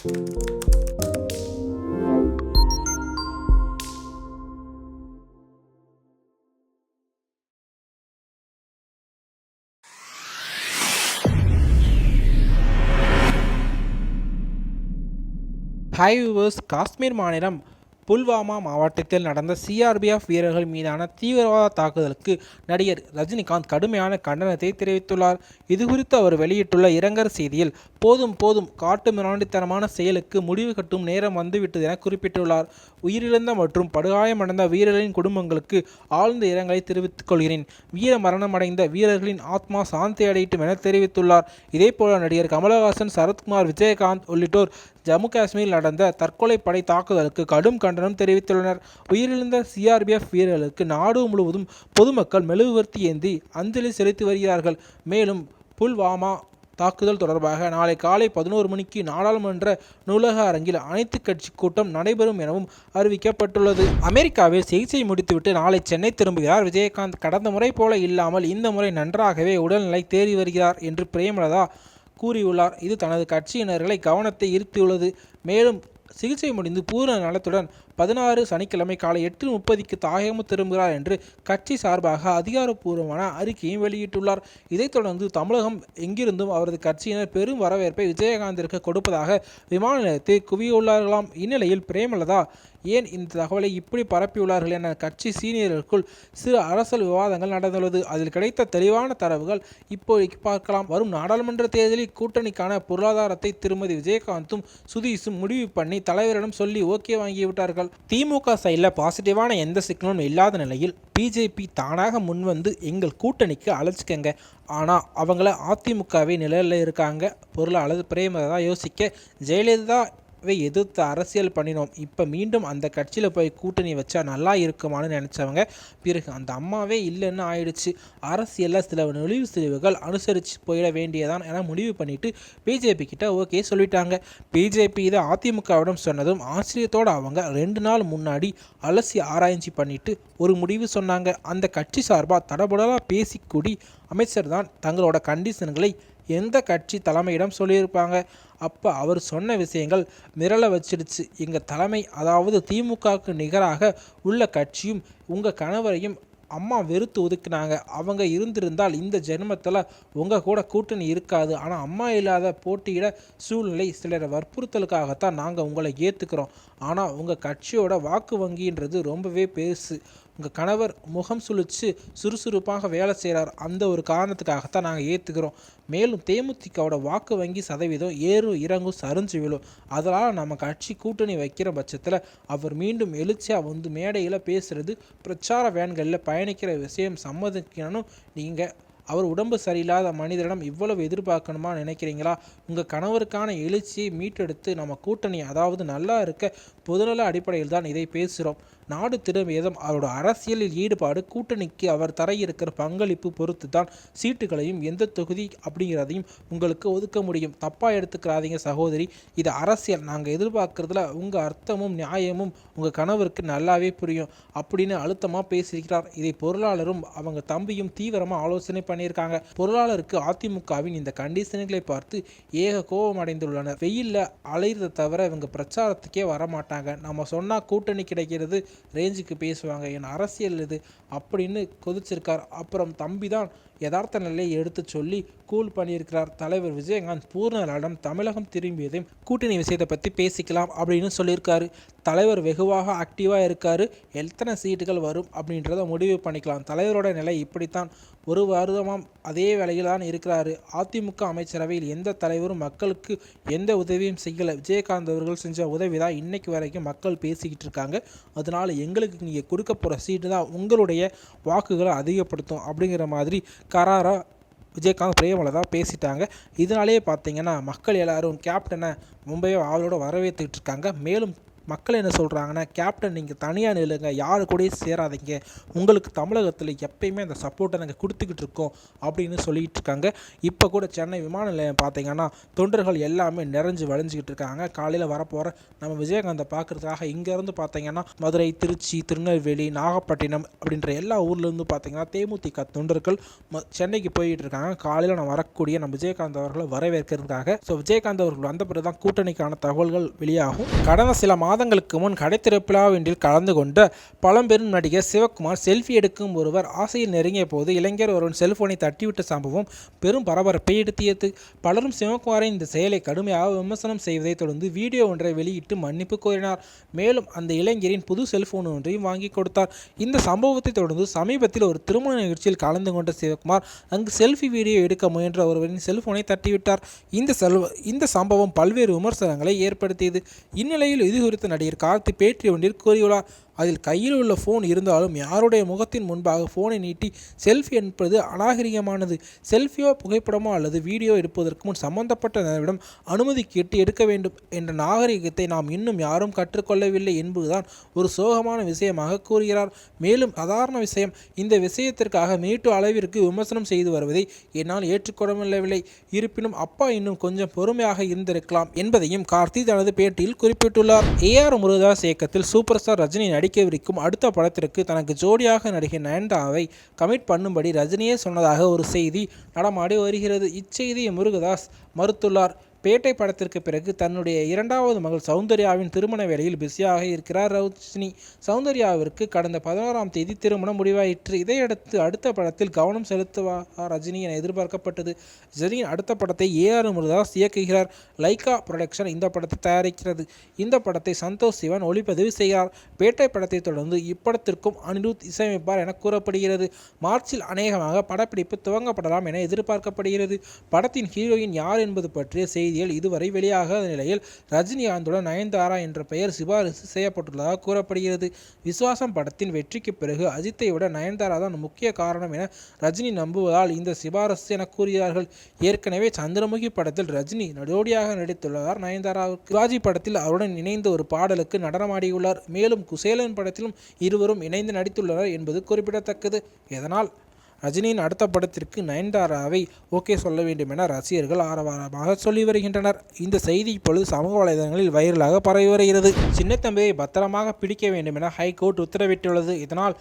Hi viewers Kashmir மாநிலம் புல்வாமா மாவட்டத்தில் நடந்த சிஆர்பிஎஃப் வீரர்கள் மீதான தீவிரவாத தாக்குதலுக்கு நடிகர் ரஜினிகாந்த் கடுமையான கண்டனத்தை தெரிவித்துள்ளார். இதுகுறித்து அவர் வெளியிட்டுள்ள இரங்கல் செய்தியில் போதும் போதும் காட்டு மிராண்டித்தனமான செயலுக்கு முடிவு கட்டும் நேரம் வந்துவிட்டது என குறிப்பிட்டுள்ளார். உயிரிழந்த மற்றும் படுகாயமடைந்த வீரர்களின் குடும்பங்களுக்கு ஆழ்ந்த இரங்கலை தெரிவித்துக் கொள்கிறேன். வீர மரணமடைந்த வீரர்களின் ஆத்மா சாந்தி அடையட்டும் என தெரிவித்துள்ளார். இதேபோல நடிகர் கமலஹாசன் சரத்குமார் விஜயகாந்த் உள்ளிட்டோர் ஜம்மு காஷ்மீரில் நடந்த தற்கொலை படை தாக்குதலுக்கு கடும் கண்டனம் தெரிவித்துள்ளனர். உயிரிழந்த சிஆர்பிஎஃப் வீரர்களுக்கு நாடு முழுவதும் பொதுமக்கள் மெழுகுவர்த்தி ஏந்தி அஞ்சலி செலுத்தி வருகிறார்கள். மேலும் புல்வாமா தாக்குதல் தொடர்பாக நாளை காலை பதினோரு மணிக்கு நாடாளுமன்ற நூலக அரங்கில் அனைத்து கட்சி கூட்டம் நடைபெறும் எனவும் அறிவிக்கப்பட்டுள்ளது. அமெரிக்காவில் சிகிச்சை முடித்துவிட்டு நாளை சென்னை திரும்புகிறார் விஜயகாந்த். கடந்த முறை போல இல்லாமல் இந்த முறை நன்றாகவே உடல்நிலை தேறி வருகிறார் என்று பிரேமலதா கூறியுள்ளார். இது தனது கட்சியினர்களை கவனத்தை ஈர்த்துள்ளது. மேலும் சிகிச்சை முடிந்து பூரண நலத்துடன் பதினாறு சனிக்கிழமை காலை எட்டு முப்பதுக்கு தாயகம் திரும்புகிறார் என்று கட்சி சார்பாக அதிகாரப்பூர்வமான அறிக்கையும் வெளியிட்டுள்ளார். இதைத் தொடர்ந்து தமிழகம் எங்கிருந்தும் அவரது கட்சியினர் பெரும் வரவேற்பை விஜயகாந்திற்கு கொடுப்பதாக விமான நிலையத்தை குவியுள்ளார்களாம். இந்நிலையில் பிரேமலதா ஏன் இந்த தகவலை இப்படி பரப்பியுள்ளார்கள் என கட்சி சீனியர்களுக்குள் சிறு அரசல் விவாதங்கள் நடந்துள்ளது. அதில் கிடைத்த தெளிவான தரவுகள் இப்போதைக்கு பார்க்கலாம். வரும் நாடாளுமன்ற தேர்தலில் கூட்டணிக்கான பொருளாதாரத்தை திருமதி விஜயகாந்தும் சுதீஷும் முடிவு பண்ணி தலைவரிடம் சொல்லி ஓகே வாங்கிவிட்டார்கள் திமுக சைடில் பாசிட்டிவான எந்த சிக்னலும் இல்லாத நிலையில் பிஜேபி தானாக முன்வந்து எங்கள் கூட்டணிக்கு அழைச்சிக்கங்க. ஆனால் அவங்கள அதிமுகவே நிலையில் இருக்காங்க. பொருளாளர் பிரேமதா யோசிக்க ஜெயலலிதா எதிர்த்து அரசியல் பண்ணினோம். இப்போ மீண்டும் அந்த கட்சியில் போய் கூட்டணி வச்சா நல்லா இருக்குமான்னு நினச்சவங்க பிறகு அந்த அம்மாவே இல்லைன்னு ஆயிடுச்சு. அரசியலில் சில நொழிவு சிரிவுகள் அனுசரித்து போயிட வேண்டியதான் என முடிவு பண்ணிட்டு பிஜேபி கிட்ட ஓகே சொல்லிட்டாங்க. பிஜேபி இதை அதிமுகவிடம் சொன்னதும் ஆச்சரியத்தோடு அவங்க ரெண்டு நாள் முன்னாடி அலசி ஆராய்ச்சி பண்ணிட்டு ஒரு முடிவு சொன்னாங்க. அந்த கட்சி சார்பாக தடபுடலாக பேசிக்கூடி அமைச்சர் தான் தங்களோட கண்டிஷன்களை எந்த கட்சி தலைமையிடம் சொல்லியிருப்பாங்க? அப்போ அவர் சொன்ன விஷயங்கள் மிரள வச்சிடுச்சு. எங்கள் தலைமை அதாவது திமுகவுக்கு நிகராக உள்ள கட்சியும் உங்கள் கணவரையும் அம்மா வெறுத்து ஒதுக்குனாங்க. அவங்க இருந்திருந்தால் இந்த ஜென்மத்தில் உங்கள் கூட கூட்டணி இருக்காது. ஆனால் அம்மா இல்லாத போட்டியிட சூழ்நிலை சிலர் வற்புறுத்தலுக்காகத்தான் நாங்கள் உங்களை ஏற்றுக்கிறோம் ஆனால் உங்கள் கட்சியோட வாக்கு வங்கின்றது ரொம்பவே பெருசு. உங்கள் கணவர் முகம் சுழித்து சுறுசுறுப்பாக வேலை செய்கிறார் அந்த ஒரு காரணத்துக்காகத்தான் நாங்கள் ஏற்றுக்கிறோம் மேலும் தேமுதிகவோட வாக்கு வங்கி சதவீதம் ஏறும் இறங்கும் சரிஞ்சு விழும். அதனால் நம்ம கட்சி கூட்டணி வைக்கிற பட்சத்தில் அவர் மீண்டும் எழுச்சியாக வந்து மேடையில் பேசுகிறது பிரச்சார வேன்களில் பயணிக்கிற விஷயம் சம்மதிக்கணும். நீங்கள் அவர் உடம்பு சரியில்லாத மனிதரிடம் இவ்வளவு எதிர்பார்க்கணுமா நினைக்கிறீங்களா? உங்கள் கணவருக்கான எழுச்சியை மீட்டெடுத்து நம்ம கூட்டணி அதாவது நல்லா இருக்க பொதுநல அடிப்படையில் தான் இதை பேசுகிறோம் நாடு திரும்பியதும் அவரோட அரசியலில் ஈடுபாடு கூட்டணிக்கு அவர் தர இருக்கிற பங்களிப்பு பொறுத்து தான் சீட்டுகளையும் எந்த தொகுதி அப்படிங்கிறதையும் உங்களுக்கு ஒதுக்க முடியும். தப்பாக எடுத்துக்கிறாதீங்க சகோதரி. இது அரசியல். நாங்கள் எதிர்பார்க்குறதுல உங்கள் அர்த்தமும் நியாயமும் உங்கள் கணவருக்கு நல்லாவே புரியும் அப்படின்னு அழுத்தமாக பேசியிருக்கிறார். இதை பொருளாளரும் அவங்க தம்பியும் தீவிரமாக ஆலோசனை பண்ணியிருக்காங்க. பொருளாளருக்கு அதிமுகவின் இந்த கண்டிஷன்களை பார்த்து ஏக கோபம் அடைந்துள்ளனர் வெயிலில் அலையிறதை தவிர இவங்க பிரச்சாரத்துக்கே வரமாட்டாங்க. நம்ம சொன்னால் கூட்டணி கிடைக்கிறது ரேஞ்சுக்கு பேசுவாங்க என் அரசியல் இது அப்படின்னு கொதிச்சிருக்கார். அப்புறம் தம்பி தான் யதார்த்த நிலையை எடுத்து சொல்லி கூல் பண்ணியிருக்கிறார் தலைவர் விஜயகாந்த். பூர்ணலாடம் தமிழகம் திரும்பியதையும் கூட்டணி விஷயத்தை பற்றி பேசிக்கலாம் அப்படின்னு சொல்லியிருக்காரு. தலைவர் வெகுவாக ஆக்டிவாக இருக்கார். எத்தனை சீட்டுகள் வரும் அப்படின்றத முடிவு பண்ணிக்கலாம். தலைவரோட நிலை இப்படித்தான். ஒரு வருடமாம் அதே வேலையில் தான் இருக்கிறாரு. அதிமுக அமைச்சரவையில் எந்த தலைவரும் மக்களுக்கு எந்த உதவியும் செய்யலை. விஜயகாந்த் அவர்கள் செஞ்ச உதவி தான் இன்னைக்கு வரைக்கும் மக்கள் பேசிக்கிட்டு இருக்காங்க. அதனால் எங்களுக்கு நீங்கள் கொடுக்க போகிற சீட்டு தான் உங்களுடைய வாக்குகளை அதிகப்படுத்தும் அப்படிங்கிற மாதிரி கராராக விஜயகாந்த் பிரேமலதா பேசிட்டாங்க. இதனாலேயே பார்த்தீங்கன்னா மக்கள் எல்லாரும் கேப்டனை மும்பையை ஆவலோட வரவேற்றுக்கிட்டு இருக்காங்க. மேலும் மக்கள் என்ன சொல்கிறாங்கன்னா கேப்டன் நீங்கள் தனியாக நில்லுங்க. யாரு கூடயும் சேராதீங்க. உங்களுக்கு தமிழகத்தில் எப்பயுமே அந்த சப்போர்ட்டை நாங்கள் கொடுத்துக்கிட்டு இருக்கோம். அப்படின்னு சொல்லிட்டு இருக்காங்க. இப்போ கூட சென்னை விமான நிலையம் பார்த்தீங்கன்னா தொண்டர்கள் எல்லாமே நிறைஞ்சு வளைஞ்சிக்கிட்டு இருக்காங்க. காலையில் வரப்போகிற நம்ம விஜயகாந்தை பார்க்குறதுக்காக இங்கேருந்து பார்த்தீங்கன்னா மதுரை திருச்சி திருநெல்வேலி நாகப்பட்டினம் அப்படின்ற எல்லா ஊர்லேருந்து பார்த்தீங்கன்னா தேமுதிக தொண்டர்கள் ம- சென்னைக்கு போயிட்டு இருக்காங்க. காலையில் நான் வரக்கூடிய நம்ம விஜயகாந்த் அவர்களை வரவேற்கிறதுக்காக. ஸோ விஜயகாந்த் அவர்கள் வந்த பிறகு தான் கூட்டணிக்கான தகவல்கள் வெளியாகும். கடந்த சில மாதங்களுக்கு முன் கடைத்திறப்பிழா ஒன்றில் கலந்து கொண்ட பழம்பெரும் நடிகர் சிவகுமார் செல்ஃபி எடுக்கும் ஒருவர் ஆசையில் நெருங்கிய போது இளைஞர் ஒருவன் செல்போனை தட்டிவிட்ட சம்பவம் பெரும் பரபரப்பை எடுத்தியது. பலரும் சிவகுமாரின் இந்த செயலை கடுமையாக விமர்சனம் செய்வதை தொடர்ந்து வீடியோ ஒன்றை வெளியிட்டு மன்னிப்பு கோரினார். மேலும் அந்த இளைஞரின் புது செல்போன் ஒன்றையும் வாங்கி கொடுத்தார். இந்த சம்பவத்தை தொடர்ந்து சமீபத்தில் ஒரு திருமண நிகழ்ச்சியில் கலந்து கொண்ட சிவகுமார் அங்கு செல்ஃபி வீடியோ எடுக்க முயன்ற ஒருவரின் செல்போனை தட்டிவிட்டார். இந்த செல்வ இந்த சம்பவம் பல்வேறு விமர்சனங்களை ஏற்படுத்தியது. இந்நிலையில் இது குறித்து நடிகர் கார்த்தி பேட்டி ஒன்றில் கூறியுள்ளார். அதில் கையில் உள்ள ஃபோன் இருந்தாலும் யாருடைய முகத்தின் முன்பாக ஃபோனை நீட்டி செல்ஃபி என்பது அநாகரிகமானது. செல்ஃபியோ புகைப்படமோ அல்லது வீடியோ எடுப்பதற்கு முன் சம்பந்தப்பட்ட நபரிடம் அனுமதி கேட்டு எடுக்க வேண்டும் என்ற நாகரிகத்தை நாம் இன்னும் யாரும் கற்றுக்கொள்ளவில்லை என்பதுதான் ஒரு சோகமான விஷயமாக கூறுகிறார். மேலும் சாதாரண விஷயம் இந்த விஷயத்திற்காக மீட்டு அளவிற்கு விமர்சனம் செய்து வருவதை என்னால் ஏற்றுக்கொள்ளவில்லை இருப்பினும் அப்பா இன்னும் கொஞ்சம் பொறுமையாக இருந்திருக்கலாம் என்பதையும் கார்த்தி தனது பேட்டியில் குறிப்பிட்டுள்ளார். ஏ ஆர் முருகதாஸ் இயக்கத்தில் சூப்பர் ஸ்டார் ரஜினி நடிக்கவிருக்கும் அடுத்த படத்திற்கு தனக்கு ஜோடியாக நடிகை நயன்தாவை கமிட் பண்ணும்படி ரஜினியே சொன்னதாக ஒரு செய்தி நடமாடி வருகிறது. இச்செய்தியை முருகதாஸ் மறுத்துள்ளார். பேட்டை படத்திற்கு பிறகு தன்னுடைய இரண்டாவது மகள் சௌந்தர்யாவின் திருமண வேலையில் பிஸியாக இருக்கிறார். ரஜினி சௌந்தர்யாவிற்கு கடந்த பதினோராம் தேதி திருமணம் முடிவாயிற்று. இதையடுத்து அடுத்த படத்தில் கவனம் செலுத்துவார் ரஜினி என எதிர்பார்க்கப்பட்டது. ரஜினியின் அடுத்த படத்தை ஏஆர் முருதாஸ் இயக்குகிறார். லைகா புரொடக்ஷன் இந்த படத்தை தயாரிக்கிறது. இந்த படத்தை சந்தோஷ் சிவன் ஒளிப்பதிவு செய்கிறார். பேட்டை படத்தை தொடர்ந்து இப்படத்திற்கும் அனிருத் இசையமைப்பார் என கூறப்படுகிறது. மார்ச்சில் அநேகமாக படப்பிடிப்பு துவங்கப்படலாம் என எதிர்பார்க்கப்படுகிறது. படத்தின் ஹீரோயின் யார் என்பது பற்றிய செய்திகள் இதுவரை வெளியாகாத நிலையில் ரஜினிகாந்துடன் நயன்தாரா என்ற பெயர் சிபாரிசு செய்யப்பட்டுள்ளதாக கூறப்படுகிறது. விஸ்வாசம் படத்தின் வெற்றிக்கு பிறகு அஜித்தை விட நயன்தாரா தான் முக்கிய காரணம் என ரஜினி நம்புவதால் இந்த சிபாரசு என கூறுகிறார்கள். ஏற்கனவே சந்திரமுகி படத்தில் ரஜினி நடோடியாக நடித்துள்ளதார் நயன்தாரா சிவாஜி படத்தில் அவருடன் இணைந்த ஒரு பாடலுக்கு நடனமாடியுள்ளார். மேலும் குசேலன் படத்திலும் இருவரும் இணைந்து நடித்துள்ளனர் என்பது குறிப்பிடத்தக்கது. இதனால் ரஜினியின் அடுத்த படத்திற்கு நயன்தாராவை ஓகே சொல்ல வேண்டும் என ரசிகர்கள் ஆரவாரமாக சொல்லி வருகின்றனர். இந்த செய்தி இப்பொழுது சமூக வலைதளங்களில் வைரலாக பரவி வருகிறது. சின்னத்தம்பியை பத்திரமாக பிடிக்க வேண்டும் என ஹைகோர்ட் உத்தரவிட்டுள்ளது. இதனால்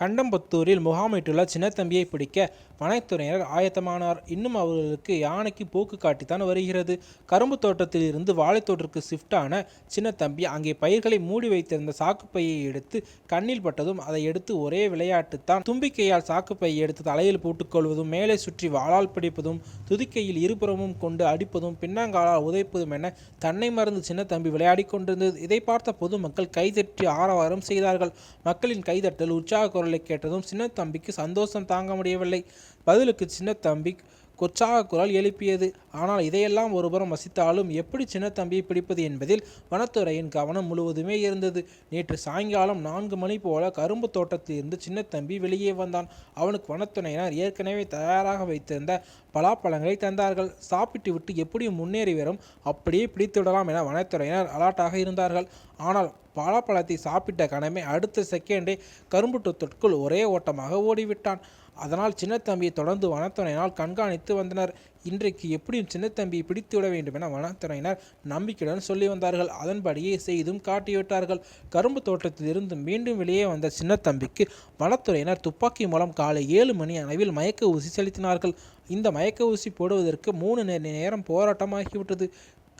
கண்டம்பத்தூரில் முகாமிட்டுள்ள சின்னத்தம்பியை பிடிக்க வனத்துறையினர் ஆயத்தமானார். இன்னும் அவர்களுக்கு யானைக்கு போக்கு காட்டித்தான் வருகிறது. கரும்பு தோட்டத்தில் இருந்து வாழைத்தோட்டிற்கு ஷிஃப்டான சின்னத்தம்பி அங்கே பயிர்களை மூடி வைத்திருந்த சாக்குப்பையை எடுத்து கண்ணில் பட்டதும் அதை எடுத்து ஒரே விளையாட்டுத்தான் தும்பிக்கையால் சாக்குப்பையை எடுத்து தலையில் போட்டுக்கொள்வதும் மேலே சுற்றி வாளால் பிடிப்பதும் துதிக்கையில் இருபுறமும் கொண்டு அடிப்பதும் பின்னங்காலால் உதைப்பதும் என தன்னை மறந்து சின்னத்தம்பி விளையாடி கொண்டிருந்தது. இதை பார்த்த பொதுமக்கள் கைதட்டி ஆரவாரம் செய்தார்கள். மக்களின் கைதட்டல் உற்சாக குரல் கேட்டதும் சின்னத்தம்பிக்கு சந்தோஷம் தாங்க முடியவில்லை. பதிலுக்கு சின்னத்தம்பி கொச்சாக குரல் எழுப்பியது. ஆனால் இதையெல்லாம் ஒருபுறம் வசித்தாலும் எப்படி சின்னத்தம்பியை பிடிப்பது என்பதில் வனத்துறையின் கவனம் முழுவதுமே இருந்தது. நேற்று சாயங்காலம் நான்கு மணி போல கரும்பு தோட்டத்திலிருந்து சின்னத்தம்பி வெளியே வந்தான். அவனுக்கு வனத்துறையினர் ஏற்கனவே தயாராக வைத்திருந்த பலாப்பழங்களை தந்தார்கள். சாப்பிட்டு விட்டு எப்படி முன்னேறி வரும் அப்படியே பிடித்துவிடலாம் என வனத்துறையினர் அலாட்டாக இருந்தார்கள். ஆனால் பலாப்பழத்தை சாப்பிட்ட கணமே அடுத்த செகண்டே கரும்பு தோட்டத்திற்குள் ஒரே ஓட்டமாக ஓடிவிட்டான். அதனால் சின்னத்தம்பியை தொடர்ந்து வனத்துறையினால் கண்காணித்து வந்தனர். இன்றைக்கு எப்படியும் சின்னத்தம்பியை பிடித்து விட வேண்டும் என வனத்துறையினர் நம்பிக்கையுடன் சொல்லி வந்தார்கள். அதன்படியே செய்தும் காட்டிவிட்டார்கள். கரும்பு தோட்டத்திலிருந்து மீண்டும் வெளியே வந்த சின்னத்தம்பிக்கு வனத்துறையினர் துப்பாக்கி மூலம் காலை ஏழு மணி அளவில் மயக்க ஊசி செலுத்தினார்கள். இந்த மயக்க ஊசி போடுவதற்கு மூணு நேரம் போராட்டமாகிவிட்டது.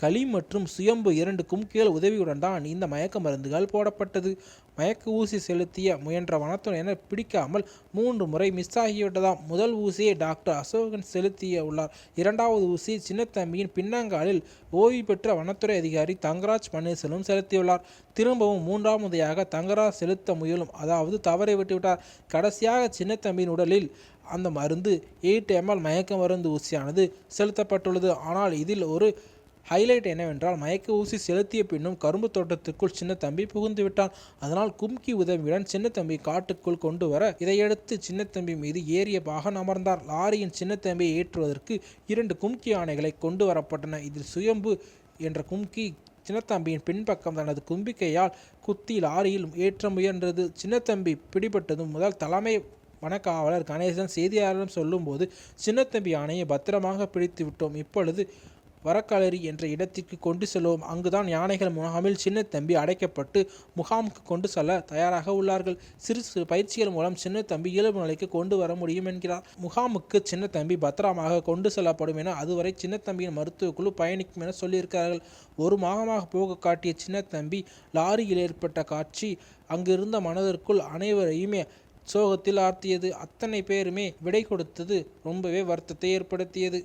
களி மற்றும் சுயம்பு இரண்டுக்கும் கீழ் உதவியுடன் தான் இந்த மயக்க மருந்துகள் போடப்பட்டது. மயக்க ஊசி செலுத்திய முயன்ற வனத்துறையினர் பிடிக்காமல் மூன்று முறை மிஸ் ஆகிவிட்டதாம் முதல் ஊசியை டாக்டர் அசோகன் செலுத்திய உள்ளார் இரண்டாவது ஊசி சின்னத்தம்பியின் பின்னங்காலில் ஓய்வு பெற்ற வனத்துறை அதிகாரி தங்கராஜ் பன்னீர்செல்வம் செலுத்தியுள்ளார். திரும்பவும் மூன்றாம் முறையாக தங்கராஜ் செலுத்த முயலும் அதாவது தவறை விட்டுவிட்டார். கடைசியாக சின்னத்தம்பியின் உடலில் அந்த மருந்து எயிட் எம்எல் மயக்க மருந்து ஊசியானது செலுத்தப்பட்டுள்ளது. ஆனால் இதில் ஒரு ஹைலைட் என்னவென்றால் மயக்க ஊசி செலுத்திய பின்னும் கரும்பு தோட்டத்துக்குள் சின்னத்தம்பி புகுந்து விட்டான். அதனால் கும்கி உதவியுடன் சின்னத்தம்பி காட்டுக்குள் கொண்டு வர இதையடுத்து சின்னத்தம்பி மீது ஏறிய பாகன் அமர்ந்தார். லாரியின் சின்னத்தம்பியை ஏற்றுவதற்கு இரண்டு கும்கி யானைகளை கொண்டு வரப்பட்டன. இதில் சுயம்பு என்ற கும்கி சின்னத்தம்பியின் பின்பக்கம் தனது கும்பிக்கையால் குத்தி லாரியில் ஏற்ற முயன்றது. சின்னத்தம்பி பிடிபட்டதும் முதல் தலைமை வனக்காவலர் கணேசன் செய்தியாளரிடம் சொல்லும்போது சின்னத்தம்பி யானையை பத்திரமாக பிடித்து விட்டோம். இப்பொழுது வரக்களரி என்ற இடத்திற்கு கொண்டு செல்லவும் அங்குதான் யானைகள் முகாமில் சின்னத்தம்பி அடைக்கப்பட்டு முகாமுக்கு கொண்டு செல்ல தயாராக உள்ளார்கள். சிறு சிறு பயிற்சிகள் மூலம் சின்னத்தம்பி இயல்பு நிலைக்கு கொண்டு வர முடியும் என்கிறார். முகாமுக்கு சின்னத்தம்பி பத்திரமாக கொண்டு செல்லப்படும் என அதுவரை சின்னத்தம்பியின் மருத்துவ குழு பயணிக்கும் என சொல்லியிருக்கிறார்கள். ஒரு மாதமாக போக காட்டிய சின்னத்தம்பி லாரியில் ஏற்பட்ட காட்சி அங்கிருந்த மனதிற்குள் அனைவரையுமே சோகத்தில் ஆர்த்தியது அத்தனை பேருமே விடை கொடுத்தது ரொம்பவே வருத்தத்தை ஏற்படுத்தியது.